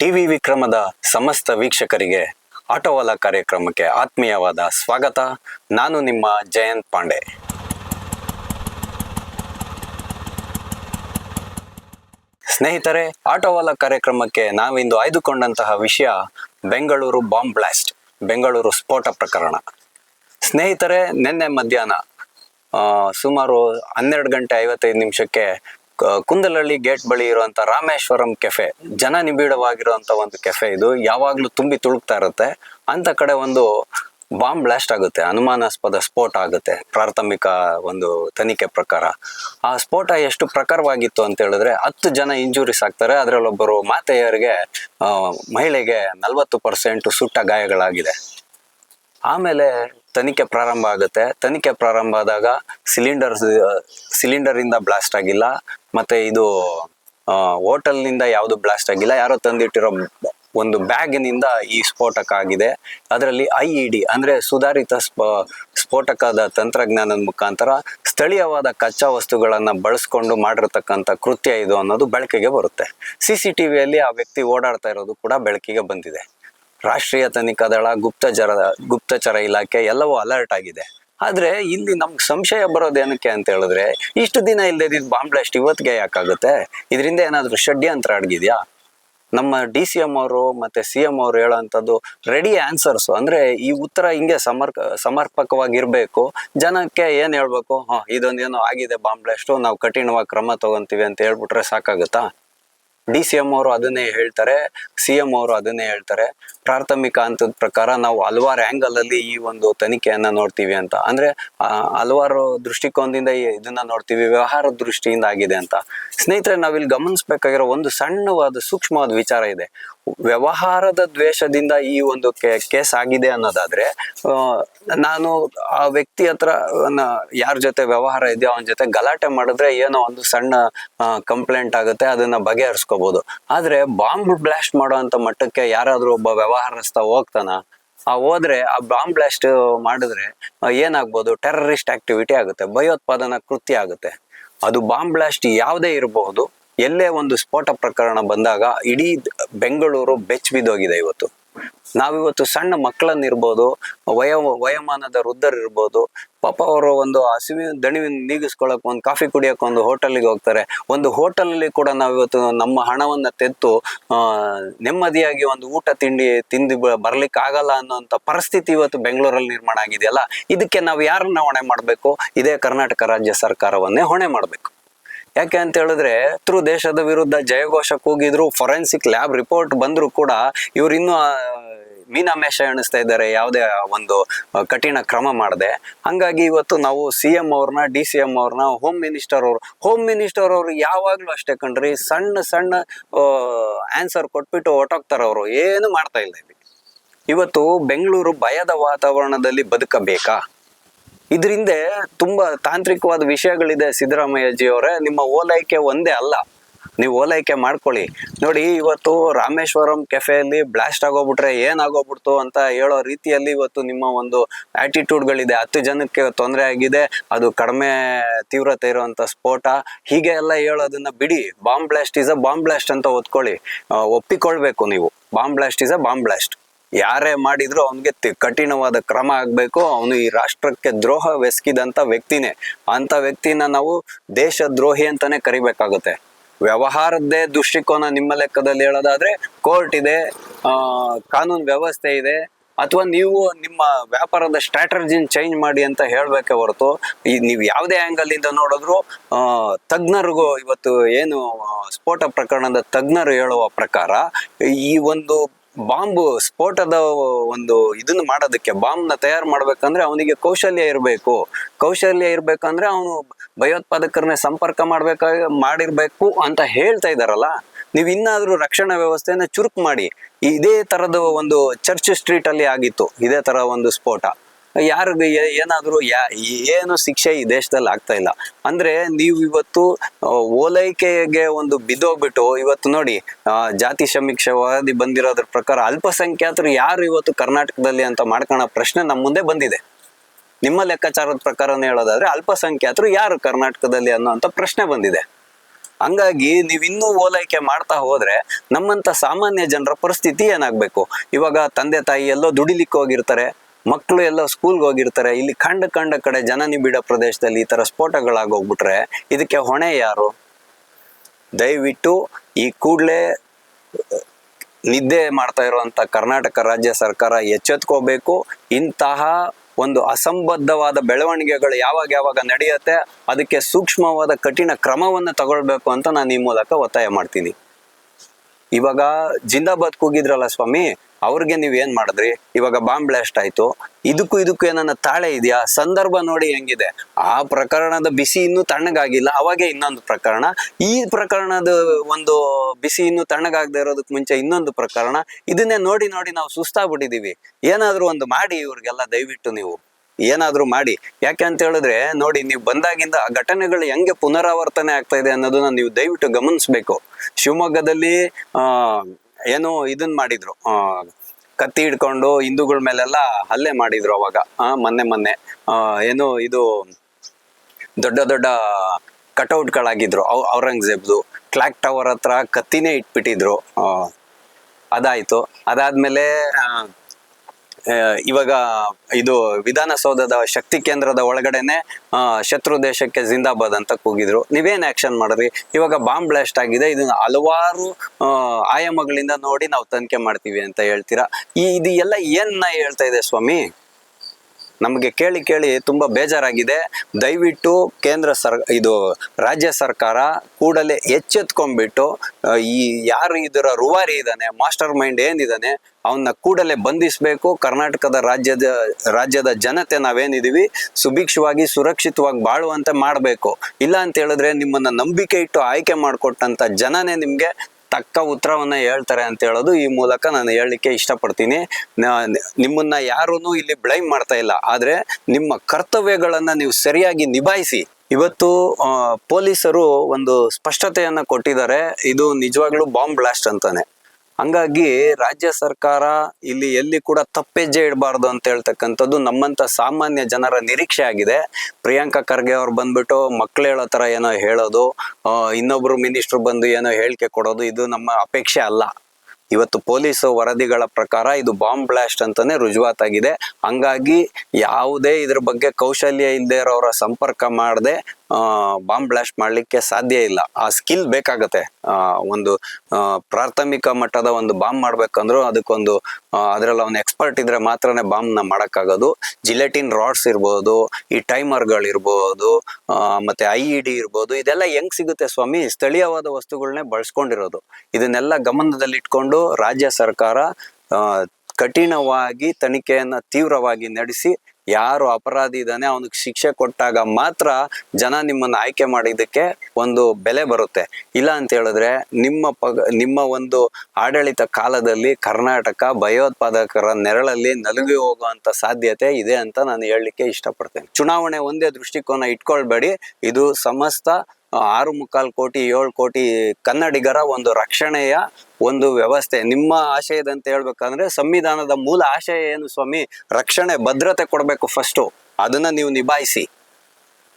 TV ವಿಕ್ರಮದ ಸಮಸ್ತ ವೀಕ್ಷಕರಿಗೆ ಆಟೋವಾಲ ಕಾರ್ಯಕ್ರಮಕ್ಕೆ ಆತ್ಮೀಯವಾದ ಸ್ವಾಗತ. ನಾನು ನಿಮ್ಮ ಜಯಂತ್ ಪಾಂಡೆ. ಸ್ನೇಹಿತರೆ ಆಟೋವಾಲ ಕಾರ್ಯಕ್ರಮಕ್ಕೆ ನಾವಿಂದು ಆಯ್ದುಕೊಂಡಂತಹ ವಿಷಯ ಬೆಂಗಳೂರು ಬಾಂಬ್ ಬ್ಲಾಸ್ಟ್, ಬೆಂಗಳೂರು ಸ್ಫೋಟ ಪ್ರಕರಣ. ಸ್ನೇಹಿತರೆ, ನಿನ್ನೆ ಮಧ್ಯಾಹ್ನ ಸುಮಾರು ಹನ್ನೆರಡು ಗಂಟೆ ಐವತ್ತೈದು ನಿಮಿಷಕ್ಕೆ ಕುಂದಲಹಳ್ಳಿ ಗೇಟ್ ಬಳಿ ಇರುವಂತ ರಾಮೇಶ್ವರಂ ಕೆಫೆ. ಜನ ನಿಬಿಡವಾಗಿರುವಂತ ಒಂದು ಕೆಫೆ ಇದು. ಯಾವಾಗ್ಲೂ ತುಂಬಿ ತುಳುಕ್ತಾ ಇರುತ್ತೆ. ಅಂತ ಕಡೆ ಒಂದು ಬಾಂಬ್ ಬ್ಲಾಸ್ಟ್ ಆಗುತ್ತೆ. ಅನುಮಾನಾಸ್ಪದ ಸ್ಫೋಟ ಆಗುತ್ತೆ. ಪ್ರಾಥಮಿಕ ಒಂದು ತನಿಖೆ ಪ್ರಕಾರ. ಆ ಸ್ಫೋಟ ಎಷ್ಟು ಪ್ರಖರವಾಗಿತ್ತು ಅಂತ ಹೇಳಿದ್ರೆ ಹತ್ತು ಜನ ಇಂಜುರೀಸ್ ಆಗ್ತಾರೆ. ಅದರಲ್ಲೊಬ್ಬರು ಮಾತೆಯರಿಗೆ ಮಹಿಳೆಗೆ ನಲವತ್ತು ಪರ್ಸೆಂಟ್ ಸುಟ್ಟ ಗಾಯಗಳಾಗಿದೆ. ಆಮೇಲೆ ತನಿಖೆ ಪ್ರಾರಂಭ ಆಗುತ್ತೆ. ತನಿಖೆ ಪ್ರಾರಂಭ ಆದಾಗ ಸಿಲಿಂಡರ್ ಸಿಲಿಂಡರ್ ಇಂದ ಬ್ಲಾಸ್ಟ್ ಆಗಿಲ್ಲ. ಮತ್ತೆ ಇದು ಹೋಟೆಲ್ನಿಂದ ಯಾವುದು ಬ್ಲಾಸ್ಟ್ ಆಗಿಲ್ಲ. ಯಾರೋ ತಂದಿಟ್ಟಿರೋ ಒಂದು ಬ್ಯಾಗಿನಿಂದ ಈ ಸ್ಫೋಟಕ ಆಗಿದೆ. ಅದರಲ್ಲಿ ಐ ಇ ಡಿ ಅಂದ್ರೆ ಸುಧಾರಿತ ಸ್ಫೋಟಕದ ತಂತ್ರಜ್ಞಾನದ ಮುಖಾಂತರ ಸ್ಥಳೀಯವಾದ ಕಚ್ಚಾ ವಸ್ತುಗಳನ್ನು ಬಳಸ್ಕೊಂಡು ಮಾಡಿರ್ತಕ್ಕಂಥ ಕೃತ್ಯ ಇದು ಅನ್ನೋದು ಬೆಳಕಿಗೆ ಬರುತ್ತೆ. ಸಿ ಸಿ ಟಿ ವಿಯಲ್ಲಿ ಆ ವ್ಯಕ್ತಿ ಓಡಾಡ್ತಾ ಇರೋದು ಕೂಡ ಬೆಳಕಿಗೆ ಬಂದಿದೆ. ರಾಷ್ಟ್ರೀಯ ತನಿಖಾ ದಳ, ಗುಪ್ತಚರ ಗುಪ್ತಚರ ಇಲಾಖೆ ಎಲ್ಲವೂ ಅಲರ್ಟ್ ಆಗಿದೆ. ಆದ್ರೆ ಇಲ್ಲಿ ನಮ್ಗೆ ಸಂಶಯ ಬರೋದೇನಕ್ಕೆ ಅಂತ ಹೇಳಿದ್ರೆ, ಇಷ್ಟು ದಿನ ಇಲ್ಲದೆ ಬಾಂಬ್ ಬ್ಲಾಸ್ಟ್ ಇವತ್ತಿಗೆ ಯಾಕಾಗುತ್ತೆ? ಇದರಿಂದ ಏನಾದ್ರೂ ಷಡ್ಯಂತ್ರ ಅಡಗಿದ್ಯಾ? ನಮ್ಮ ಡಿ ಸಿ ಎಂ ಅವರು ಮತ್ತೆ ಸಿ ಎಂ ಅವರು ಹೇಳೋಂಥದ್ದು ರೆಡಿ ಆನ್ಸರ್ಸ್ ಅಂದ್ರೆ ಈ ಉತ್ತರ ಹಿಂಗೆ ಸಮರ್ಕ, ಸಮರ್ಪಕವಾಗಿರ್ಬೇಕು. ಜನಕ್ಕೆ ಏನ್ ಹೇಳ್ಬೇಕು? ಹಾ, ಇದೊಂದೇನೋ ಆಗಿದೆ ಬಾಂಬ್ ಬ್ಲಾಸ್ಟು ನಾವು ಕಠಿಣವಾಗಿ ಕ್ರಮ ತಗೊಂತೀವಿ ಅಂತ ಹೇಳ್ಬಿಟ್ರೆ ಸಾಕಾಗುತ್ತಾ? ಡಿ ಸಿ ಎಂ ಅವರು ಅದನ್ನೇ ಹೇಳ್ತಾರೆ, ಸಿ ಎಂ ಅವರು ಅದನ್ನೇ ಹೇಳ್ತಾರೆ. ಪ್ರಾಥಮಿಕ ಹಂತದ ಪ್ರಕಾರ ನಾವು ಹಲವಾರು ಆಂಗಲ್ ಅಲ್ಲಿ ಈ ಒಂದು ತನಿಖೆಯನ್ನ ನೋಡ್ತೀವಿ ಅಂತ. ಅಂದ್ರೆ ಹಲವಾರು ದೃಷ್ಟಿಕೋನದಿಂದ ಇದನ್ನ ನೋಡ್ತೀವಿ, ವ್ಯವಹಾರ ದೃಷ್ಟಿಯಿಂದ ಆಗಿದೆ ಅಂತ. ಸ್ನೇಹಿತರೆ, ನಾವಿಲ್ಲಿ ಗಮನಿಸ್ಬೇಕಾಗಿರೋ ಒಂದು ಸಣ್ಣವಾದ ಸೂಕ್ಷ್ಮವಾದ ವಿಚಾರ ಇದೆ. ವ್ಯವಹಾರದ ದ್ವೇಷದಿಂದ ಈ ಒಂದು ಕೇಸ್ ಆಗಿದೆ ಅನ್ನೋದಾದ್ರೆ ನಾನು ಆ ವ್ಯಕ್ತಿ ಹತ್ರ ಯಾರ ಜೊತೆ ವ್ಯವಹಾರ ಇದೆಯೋ ಅವನ ಜೊತೆ ಗಲಾಟೆ ಮಾಡಿದ್ರೆ ಏನೋ ಒಂದು ಸಣ್ಣ ಕಂಪ್ಲೇಂಟ್ ಆಗುತ್ತೆ, ಅದನ್ನ ಬಗೆಹರಿಸ್ಕೋಬಹುದು ಆದ್ರೆ ಬಾಂಬ್ ಬ್ಲಾಸ್ಟ್ ಮಾಡೋ ಅಂತ ಮಟ್ಟಕ್ಕೆ ಯಾರಾದ್ರೂ ಒಬ್ಬ ವ್ಯವಹಾರಸ್ಥ ಹೋಗ್ತಾನ, ಆ ಹೋದ್ರೆ ಆ ಬಾಂಬ್ ಬ್ಲಾಸ್ಟ್ ಮಾಡಿದ್ರೆ ಏನಾಗ್ಬೋದು? ಟೆರರಿಸ್ಟ್ ಆಕ್ಟಿವಿಟಿ ಆಗುತ್ತೆ, ಭಯೋತ್ಪಾದನಾ ಕೃತ್ಯ ಆಗುತ್ತೆ. ಅದು ಬಾಂಬ್ ಬ್ಲಾಸ್ಟ್ ಯಾವುದೇ ಇರಬಹುದು ಎಲ್ಲೇ ಒಂದು ಸ್ಫೋಟ ಪ್ರಕರಣ ಬಂದಾಗ ಇಡೀ ಬೆಂಗಳೂರು ಬೆಚ್ಚ ಬಿದ್ದೋಗಿದೆ ಇವತ್ತು. ನಾವಿವತ್ತು ಸಣ್ಣ ಮಕ್ಕಳನ್ನಿರ್ಬೋದು, ವಯ, ವಯೋಮಾನದ ವೃದ್ಧರಿರ್ಬೋದು, ಪಾಪ ಅವರು ಒಂದು ಹಸಿವಿನ ದಣಿವಿನ ನೀಗಿಸ್ಕೊಳಕ್ ಒಂದು ಕಾಫಿ ಕುಡಿಯಕ್ಕೆ ಒಂದು ಹೋಟೆಲ್ಗೆ ಹೋಗ್ತಾರೆ. ಒಂದು ಹೋಟೆಲಲ್ಲಿ ಕೂಡ ನಾವಿವತ್ತು ನಮ್ಮ ಹಣವನ್ನ ತೆತ್ತು ನೆಮ್ಮದಿಯಾಗಿ ಒಂದು ಊಟ ತಿಂಡಿ ತಿಂದು ಬರ್ಲಿಕ್ಕೆ ಆಗಲ್ಲ ಅನ್ನೋಂಥ ಪರಿಸ್ಥಿತಿ ಇವತ್ತು ಬೆಂಗಳೂರಲ್ಲಿ ನಿರ್ಮಾಣ ಆಗಿದೆಯಲ್ಲ? ಇದಕ್ಕೆ ನಾವು ಯಾರನ್ನ ಹೊಣೆ ಮಾಡಬೇಕು? ಇದೇ ಕರ್ನಾಟಕ ರಾಜ್ಯ ಸರ್ಕಾರವನ್ನೇ ಹೊಣೆ ಮಾಡಬೇಕು. ಯಾಕೆ ಅಂತ ಹೇಳಿದ್ರೆ ಶತ್ರು ದೇಶದ ವಿರುದ್ಧ ಜಯಘೋಷ ಕೂಗಿದ್ರು ಫೊರೆನ್ಸಿಕ್ ಲ್ಯಾಬ್ ರಿಪೋರ್ಟ್ ಬಂದ್ರು ಕೂಡ ಇವ್ರು ಇನ್ನೂ ಆ, ಮೀನಾಮೇಷ ಎಣಿಸ್ತಾ ಇದ್ದಾರೆ ಯಾವುದೇ ಒಂದು ಕಠಿಣ ಕ್ರಮ ಮಾಡದೆ. ಹಂಗಾಗಿ ಇವತ್ತು ನಾವು ಸಿ ಎಂ ಅವ್ರನ್ನ ಡಿ ಸಿ ಎಂ ಅವ್ರನ್ನ ಹೋಮ್ ಮಿನಿಸ್ಟರ್ ಅವರು ಹೋಮ್ ಮಿನಿಸ್ಟರ್ ಅವರು ಯಾವಾಗ್ಲೂ ಅಷ್ಟೇ ಕಣ್ರಿ ಸಣ್ಣ ಸಣ್ಣ ಆನ್ಸರ್ ಕೊಟ್ಬಿಟ್ಟು ಹೊಟ್ಟೋಗ್ತಾರ ಅವರು. ಏನು ಮಾಡ್ತಾ ಇಲ್ಲ ಇಲ್ಲಿ. ಇವತ್ತು ಬೆಂಗಳೂರು ಭಯದ ವಾತಾವರಣದಲ್ಲಿ ಬದುಕಬೇಕಾ? ಇದರಿಂದ ತುಂಬಾ ತಾಂತ್ರಿಕವಾದ ವಿಷಯಗಳಿದೆ ಸಿದ್ದರಾಮಯ್ಯಜಿ ಅವರೇ ನಿಮ್ಮ ಓಲೈಕೆ ಒಂದೇ ಅಲ್ಲ. ನೀವು ಓಲೈಕೆ ಮಾಡ್ಕೊಳ್ಳಿ. ನೋಡಿ, ಇವತ್ತು ರಾಮೇಶ್ವರಂ ಕೆಫೆಯಲ್ಲಿ ಬ್ಲಾಸ್ಟ್ ಆಗೋಗ್ಬಿಟ್ರೆ ಏನಾಗೋಗ್ಬಿಡ್ತು ಅಂತ ಹೇಳೋ ರೀತಿಯಲ್ಲಿ ಇವತ್ತು ನಿಮ್ಮ ಒಂದು ಆಟಿಟ್ಯೂಡ್ಗಳಿದೆ ಹತ್ತು ಜನಕ್ಕೆ ತೊಂದರೆ ಆಗಿದೆ. ಅದು ಕಡಿಮೆ ತೀವ್ರತೆ ಇರುವಂತ ಸ್ಫೋಟ. ಹೀಗೆ ಎಲ್ಲ ಹೇಳೋದನ್ನ ಬಿಡಿ. Bomb blast is a bomb blast ಅಂತ ಓದ್ಕೊಳ್ಳಿ. ಒಪ್ಪಿಕೊಳ್ಬೇಕು ನೀವು. Bomb blast is a bomb blast ಯಾರೇ ಮಾಡಿದ್ರು ಅವನಿಗೆ ಕಠಿಣವಾದ ಕ್ರಮ ಆಗ್ಬೇಕು. ಅವನು ಈ ರಾಷ್ಟ್ರಕ್ಕೆ ದ್ರೋಹವೆಸಗಿದಂತ ವ್ಯಕ್ತಿನೇ. ಅಂತ ವ್ಯಕ್ತಿನ ನಾವು ದೇಶ ದ್ರೋಹಿ ಅಂತಾನೆ ಕರಿಬೇಕಾಗುತ್ತೆ. ವ್ಯವಹಾರದ್ದೇ ದೃಷ್ಟಿಕೋನ ನಿಮ್ಮ ಲೆಕ್ಕದಲ್ಲಿ ಹೇಳೋದಾದ್ರೆ, ಕೋರ್ಟ್ ಇದೆ, ಆ, ಕಾನೂನು ವ್ಯವಸ್ಥೆ ಇದೆ, ಅಥವಾ ನೀವು ನಿಮ್ಮ ವ್ಯಾಪಾರದ ಸ್ಟ್ರಾಟಜಿನ ಚೇಂಜ್ ಮಾಡಿ ಅಂತ ಹೇಳ್ಬೇಕೆ ಹೊರತು, ಈ ನೀವು ಯಾವುದೇ ಆಂಗಲ್ ಇಂದ ನೋಡಿದ್ರು ತಜ್ಞರಿಗೂ ಇವತ್ತು ಏನು ಸ್ಫೋಟ ಪ್ರಕರಣದ ತಜ್ಞರು ಹೇಳುವ ಪ್ರಕಾರ, ಈ ಒಂದು ಬಾಂಬ್ ಸ್ಫೋಟದ ಒಂದು ಇದನ್ನ ಮಾಡೋದಕ್ಕೆ, ಬಾಂಬ್ನ ತಯಾರು ಮಾಡ್ಬೇಕಂದ್ರೆ ಅವನಿಗೆ ಕೌಶಲ್ಯ ಇರಬೇಕು. ಕೌಶಲ್ಯ ಇರ್ಬೇಕಂದ್ರೆ ಅವನು ಭಯೋತ್ಪಾದಕರನ್ನೇ ಸಂಪರ್ಕ ಮಾಡ್ಬೇಕ, ಮಾಡಿರ್ಬೇಕು ಅಂತ ಹೇಳ್ತಾ ಇದ್ದಾರಲ್ಲ? ನೀವು ಇನ್ನಾದ್ರೂ ರಕ್ಷಣಾ ವ್ಯವಸ್ಥೆನ ಚುರುಕು ಮಾಡಿ. ಇದೇ ತರದ ಒಂದು ಚರ್ಚ್ ಸ್ಟ್ರೀಟ್ ಅಲ್ಲಿ ಆಗಿತ್ತು, ಇದೇ ತರ ಒಂದು ಸ್ಫೋಟ. ಯಾರಿಗೆ ಏನಾದರೂ ಯಾ ಏನು ಶಿಕ್ಷೆ ಈ ದೇಶದಲ್ಲಿ ಆಗ್ತಾ ಇಲ್ಲ. ಅಂದ್ರೆ ನೀವು ಇವತ್ತು ಓಲೈಕೆಗೆ ಒಂದು ಬಿದ್ದೋಗ್ಬಿಟ್ಟು ಇವತ್ತು ನೋಡಿ ಜಾತಿ ಸಮೀಕ್ಷೆ ವರದಿ ಬಂದಿರೋದ್ರ ಪ್ರಕಾರ ಅಲ್ಪಸಂಖ್ಯಾತರು ಯಾರು ಇವತ್ತು ಕರ್ನಾಟಕದಲ್ಲಿ ಅಂತ ಮಾಡ್ಕೊಳ್ಳೋ ಪ್ರಶ್ನೆ ನಮ್ಮ ಮುಂದೆ ಬಂದಿದೆ. ನಿಮ್ಮ ಲೆಕ್ಕಾಚಾರದ ಪ್ರಕಾರನೇ ಹೇಳೋದಾದ್ರೆ ಅಲ್ಪಸಂಖ್ಯಾತರು ಯಾರು ಕರ್ನಾಟಕದಲ್ಲಿ ಅನ್ನೋಂಥ ಪ್ರಶ್ನೆ ಬಂದಿದೆ. ಹಂಗಾಗಿ ನೀವಿನ್ನೂ ಓಲೈಕೆ ಮಾಡ್ತಾ ಹೋದ್ರೆ ನಮ್ಮಂತ ಸಾಮಾನ್ಯ ಜನರ ಪರಿಸ್ಥಿತಿ ಏನಾಗ್ಬೇಕು? ಇವಾಗ ತಂದೆ ತಾಯಿ ಎಲ್ಲೋ ದುಡಿಲಿಕ್ಕೆ ಹೋಗಿರ್ತಾರೆ ಮಕ್ಕಳು ಎಲ್ಲ ಸ್ಕೂಲ್ಗೆ ಹೋಗಿರ್ತಾರೆ. ಇಲ್ಲಿ ಕಂಡ ಕಂಡ ಕಡೆ ಜನನಿಬಿಡ ಪ್ರದೇಶದಲ್ಲಿ ಈ ತರ ಸ್ಫೋಟಗಳಾಗೋಗ್ಬಿಟ್ರೆ ಇದಕ್ಕೆ ಹೊಣೆ ಯಾರು? ದಯವಿಟ್ಟು ಈ ಕೂಡಲೇ ನಿದ್ದೆ ಮಾಡ್ತಾ ಇರುವಂತ ಕರ್ನಾಟಕ ರಾಜ್ಯ ಸರ್ಕಾರ ಎಚ್ಚೆತ್ಕೋಬೇಕು. ಇಂತಹ ಒಂದು ಅಸಂಬದ್ಧವಾದ ಬೆಳವಣಿಗೆಗಳು ಯಾವಾಗ ಯಾವಾಗ ನಡೆಯುತ್ತೆ, ಅದಕ್ಕೆ ಸೂಕ್ಷ್ಮವಾದ ಕಠಿಣ ಕ್ರಮವನ್ನು ತಗೊಳ್ಬೇಕು ಅಂತ ನಾನು ಈ ಮೂಲಕ ಒತ್ತಾಯ ಮಾಡ್ತೀನಿ. ಇವಾಗ ಜಿಂದಾಬಾದ್ ಕೂಗಿದ್ರಲ್ಲ ಸ್ವಾಮಿ? ಅವ್ರಿಗೆ ನೀವ್ ಏನ್ ಮಾಡಿದ್ರಿ? ಇವಾಗ ಬಾಂಬ್ ಬ್ಲಾಸ್ಟ್ ಆಯ್ತು. ಇದಕ್ಕೂ ಇದಕ್ಕೂ ಏನನ್ನ ತಾಳೆ ಇದೆಯಾ? ಸಂದರ್ಭ ನೋಡಿ ಹೆಂಗಿದೆ. ಆ ಪ್ರಕರಣದ ಬಿಸಿ ಇನ್ನೂ ತಣ್ಣಗಾಗಿಲ್ಲ. ಅವಾಗೆ ಇನ್ನೊಂದು ಪ್ರಕರಣ. ಈ ಪ್ರಕರಣದ ಒಂದು ಬಿಸಿ ಇನ್ನೂ ತಣ್ಣಗಾಗದೆ ಇರೋದಕ್ಕೆ ಮುಂಚೆ ಇನ್ನೊಂದು ಪ್ರಕರಣ. ಇದನ್ನೇ ನೋಡಿ ನೋಡಿ ನಾವು ಸುಸ್ತಾಗ್ಬಿಟ್ಟಿದೀವಿ. ಏನಾದ್ರೂ ಒಂದು ಮಾಡಿ ಇವ್ರಿಗೆಲ್ಲ ದಯವಿಟ್ಟು ನೀವು. ಏನಾದ್ರೂ ಮಾಡಿ. ಯಾಕೆ ಅಂತ ಹೇಳಿದ್ರೆ, ನೋಡಿ ನೀವು ಬಂದಾಗಿಂದ ಆ ಘಟನೆಗಳು ಹೆಂಗೆ ಪುನರಾವರ್ತನೆ ಆಗ್ತಾ ಇದೆ ಅನ್ನೋದನ್ನ ನೀವು ದಯವಿಟ್ಟು ಗಮನಿಸ್ಬೇಕು. ಶಿವಮೊಗ್ಗದಲ್ಲಿ, ಆ ಏನು ಇದನ್ ಮಾಡಿದ್ರು. ಕತ್ತಿ ಹಿಡ್ಕೊಂಡು ಹಿಂದೂಗಳ ಮೇಲೆಲ್ಲ ಹಲ್ಲೆ ಮಾಡಿದ್ರು ಅವಾಗ. ಮೊನ್ನೆ ಮೊನ್ನೆ. ಏನು ಇದು ದೊಡ್ಡ ದೊಡ್ಡ ಕಟೌಟ್ಗಳಾಗಿದ್ರು. ಔರಂಗಜೇಬ್ದು ಕ್ಲಾಕ್ ಟವರ್ ಹತ್ರ ಕತ್ತಿನೇ ಇಟ್ಬಿಟ್ಟಿದ್ರು. ಅದಾಯ್ತು. ಅದಾದ್ಮೇಲೆ ಇವಾಗ ಇದು ವಿಧಾನಸೌಧದ ಶಕ್ತಿ ಕೇಂದ್ರದ ಒಳಗಡೆನೆ ಶತ್ರು ದೇಶಕ್ಕೆ ಜಿಂದಾಬಾದ್ ಅಂತ ಕೂಗಿದ್ರು. ನೀವೇನ್ ಆಕ್ಷನ್ ಮಾಡಿದ್ರಿ? ಇವಾಗ ಬಾಂಬ್ ಬ್ಲಾಸ್ಟ್ ಆಗಿದೆ. ಇದನ್ನ ಹಲವಾರು ಆಯಾಮಗಳಿಂದ ನೋಡಿ ನಾವು ತನಿಖೆ ಮಾಡ್ತೀವಿ ಅಂತ ಹೇಳ್ತೀರಾ? ಈ ಇದು ಎಲ್ಲ ಏನ್ ಹೇಳ್ತಾ ಇದೆ ಸ್ವಾಮಿ? ನಮಗೆ ಕೇಳಿ ಕೇಳಿ ತುಂಬ ಬೇಜಾರಾಗಿದೆ. ದಯವಿಟ್ಟು ಕೇಂದ್ರ ಸರ್, ಇದು ರಾಜ್ಯ ಸರ್ಕಾರ ಕೂಡಲೇ ಎಚ್ಚೆತ್ಕೊಂಡ್ಬಿಟ್ಟು ಈ ಯಾರು ಇದರ ರುವಾರಿ ಇದ್ದಾನೆ, ಮಾಸ್ಟರ್ ಮೈಂಡ್ ಏನಿದ್ದಾನೆ ಅವನ್ನ ಕೂಡಲೇ ಬಂಧಿಸಬೇಕು. ಕರ್ನಾಟಕದ ರಾಜ್ಯದ ರಾಜ್ಯದ ಜನತೆ ನಾವೇನಿದೀವಿ, ಸುಭಿಕ್ಷವಾಗಿ ಸುರಕ್ಷಿತವಾಗಿ ಬಾಳುವಂತೆ ಮಾಡಬೇಕು. ಇಲ್ಲ ಅಂತ ಹೇಳಿದ್ರೆ ನಿಮ್ಮನ್ನ ನಂಬಿಕೆ ಇಟ್ಟು ಆಯ್ಕೆ ಮಾಡಿಕೊಟ್ಟಂಥ ಜನನೇ ನಿಮ್ಗೆ ತಕ್ಕ ಉತ್ತರವನ್ನು ಹೇಳ್ತಾರೆ ಅಂತ ಹೇಳೋದು ಈ ಮೂಲಕ ನಾನು ಹೇಳಲಿಕ್ಕೆ ಇಷ್ಟಪಡ್ತೀನಿ. ನಿಮ್ಮನ್ನ ಯಾರೂ ಇಲ್ಲಿ ಬ್ಲೈಮ್ ಮಾಡ್ತಾ ಇಲ್ಲ. ಆದರೆ ನಿಮ್ಮ ಕರ್ತವ್ಯಗಳನ್ನು ನೀವು ಸರಿಯಾಗಿ ನಿಭಾಯಿಸಿ. ಇವತ್ತು ಪೊಲೀಸರು ಒಂದು ಸ್ಪಷ್ಟತೆಯನ್ನು ಕೊಟ್ಟಿದ್ದಾರೆ. ಇದು ನಿಜವಾಗ್ಲೂ ಬಾಂಬ್ ಬ್ಲಾಸ್ಟ್ ಅಂತಾನೆ. ಹಂಗಾಗಿ ರಾಜ್ಯ ಸರ್ಕಾರ ಇಲ್ಲಿ ಎಲ್ಲಿ ಕೂಡ ತಪ್ಪೆಜ್ಜೆ ಇಡಬಾರ್ದು ಅಂತ ಹೇಳ್ತಕ್ಕಂಥದ್ದು ನಮ್ಮಂತ ಸಾಮಾನ್ಯ ಜನರ ನಿರೀಕ್ಷೆ ಆಗಿದೆ. ಪ್ರಿಯಾಂಕಾ ಖರ್ಗೆ ಅವ್ರು ಬಂದ್ಬಿಟ್ಟು ಮಕ್ಳು ಹೇಳೋ ತರ ಏನೋ ಹೇಳೋದು ಇನ್ನೊಬ್ರು ಮಿನಿಸ್ಟ್ರು ಬಂದು ಏನೋ ಹೇಳಿಕೆ ಕೊಡೋದು, ಇದು ನಮ್ಮ ಅಪೇಕ್ಷೆ ಅಲ್ಲ. ಇವತ್ತು ಪೊಲೀಸ್ ವರದಿಗಳ ಪ್ರಕಾರ ಇದು ಬಾಂಬ್ ಬ್ಲಾಸ್ಟ್ ಅಂತಾನೆ ರುಜುವಾತಾಗಿದೆ. ಹಂಗಾಗಿ ಯಾವುದೇ ಇದ್ರ ಬಗ್ಗೆ ಕೌಶಲ್ಯ ಇಲ್ಲದೆ ಇರೋರ ಸಂಪರ್ಕ ಮಾಡದೆ ಬಾಂಬ್ ಬ್ಲಾಸ್ಟ್ ಮಾಡಲಿಕ್ಕೆ ಸಾಧ್ಯ ಇಲ್ಲ. ಆ ಸ್ಕಿಲ್ ಬೇಕಾಗತ್ತೆ. ಒಂದು ಪ್ರಾಥಮಿಕ ಮಟ್ಟದ ಒಂದು ಬಾಂಬ್ ಮಾಡ್ಬೇಕಂದ್ರೂ ಅದಕ್ಕೊಂದು ಅದರಲ್ಲಿ ಒಂದು ಎಕ್ಸ್ಪರ್ಟ್ ಇದ್ರೆ ಮಾತ್ರನೇ ಬಾಂಬ್ನ ಮಾಡಕ್ಕಾಗೋದು. ಜಿಲೆಟಿನ್ ರಾಡ್ಸ್ ಇರ್ಬೋದು, ಈ ಟೈಮರ್ಗಳಿರ್ಬೋದು ಮತ್ತೆ ಐ ಇ ಡಿ ಇರ್ಬೋದು, ಇದೆಲ್ಲ ಹೆಂಗ್ ಸಿಗುತ್ತೆ ಸ್ವಾಮಿ? ಸ್ಥಳೀಯವಾದ ವಸ್ತುಗಳನ್ನೇ ಬಳಸ್ಕೊಂಡಿರೋದು. ಇದನ್ನೆಲ್ಲ ಗಮನದಲ್ಲಿಟ್ಕೊಂಡು ರಾಜ್ಯ ಸರ್ಕಾರ ಕಠಿಣವಾಗಿ ತನಿಖೆಯನ್ನು ತೀವ್ರವಾಗಿ ನಡೆಸಿ ಯಾರು ಅಪರಾಧಿ ಇದ್ದಾನೆ ಅವನಿಗೆ ಶಿಕ್ಷೆ ಕೊಟ್ಟಾಗ ಮಾತ್ರ ಜನ ನಿಮ್ಮನ್ನ ಆಯ್ಕೆ ಮಾಡಿದ್ದಕ್ಕೆ ಒಂದು ಬೆಲೆ ಬರುತ್ತೆ. ಇಲ್ಲ ಅಂತ ಹೇಳಿದ್ರೆ ನಿಮ್ಮ ಪಗ, ನಿಮ್ಮ ಒಂದು ಆಡಳಿತ ಕಾಲದಲ್ಲಿ ಕರ್ನಾಟಕ ಭಯೋತ್ಪಾದಕರ ನೆರಳಲ್ಲಿ ನಲುಗಿ ಹೋಗುವಂತ ಸಾಧ್ಯತೆ ಇದೆ ಅಂತ ನಾನು ಹೇಳಲಿಕ್ಕೆ ಇಷ್ಟಪಡ್ತೇನೆ. ಚುನಾವಣೆ ಒಂದೇ ದೃಷ್ಟಿಕೋನ ಇಟ್ಕೊಳ್ಬೇಡಿ. ಇದು ಸಮಸ್ತ ಆರು ಮುಕ್ಕಾಲು ಕೋಟಿ, ಏಳು ಕೋಟಿ ಕನ್ನಡಿಗರ ಒಂದು ರಕ್ಷಣೆಯ ಒಂದು ವ್ಯವಸ್ಥೆ. ನಿಮ್ಮ ಆಶಯದಂತ ಹೇಳ್ಬೇಕಂದ್ರೆ ಸಂವಿಧಾನದ ಮೂಲ ಆಶಯ ಏನು ಸ್ವಾಮಿ? ರಕ್ಷಣೆ, ಭದ್ರತೆ ಕೊಡಬೇಕು ಫಸ್ಟು ಅದನ್ನ ನೀವು ನಿಭಾಯಿಸಿ.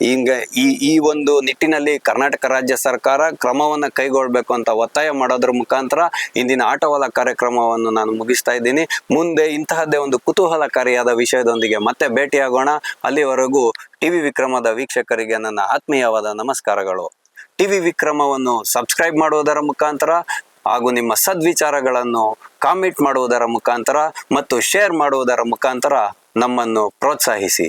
ಹಿಂಗ ಈ ಈ ಒಂದು ನಿಟ್ಟಿನಲ್ಲಿ ಕರ್ನಾಟಕ ರಾಜ್ಯ ಸರ್ಕಾರ ಕ್ರಮವನ್ನು ಕೈಗೊಳ್ಳಬೇಕು ಅಂತ ಒತ್ತಾಯ ಮಾಡೋದ್ರ ಮುಖಾಂತರ ಇಂದಿನ ಆಟೋವಲ ಕಾರ್ಯಕ್ರಮವನ್ನು ನಾನು ಮುಗಿಸ್ತಾ ಇದ್ದೀನಿ. ಮುಂದೆ ಇಂತಹದ್ದೇ ಒಂದು ಕುತೂಹಲಕಾರಿಯಾದ ವಿಷಯದೊಂದಿಗೆ ಮತ್ತೆ ಭೇಟಿಯಾಗೋಣ. ಅಲ್ಲಿವರೆಗೂ ಟಿವಿ ವಿಕ್ರಮದ ವೀಕ್ಷಕರಿಗೆ ನನ್ನ ಆತ್ಮೀಯವಾದ ನಮಸ್ಕಾರಗಳು. ಟಿವಿ ವಿಕ್ರಮವನ್ನು ಸಬ್ಸ್ಕ್ರೈಬ್ ಮಾಡುವುದರ ಮುಖಾಂತರ ಹಾಗೂ ನಿಮ್ಮ ಸದ್ವಿಚಾರಗಳನ್ನು ಕಾಮೆಂಟ್ ಮಾಡುವುದರ ಮುಖಾಂತರ ಮತ್ತು ಶೇರ್ ಮಾಡುವುದರ ಮುಖಾಂತರ ನಮ್ಮನ್ನು ಪ್ರೋತ್ಸಾಹಿಸಿ.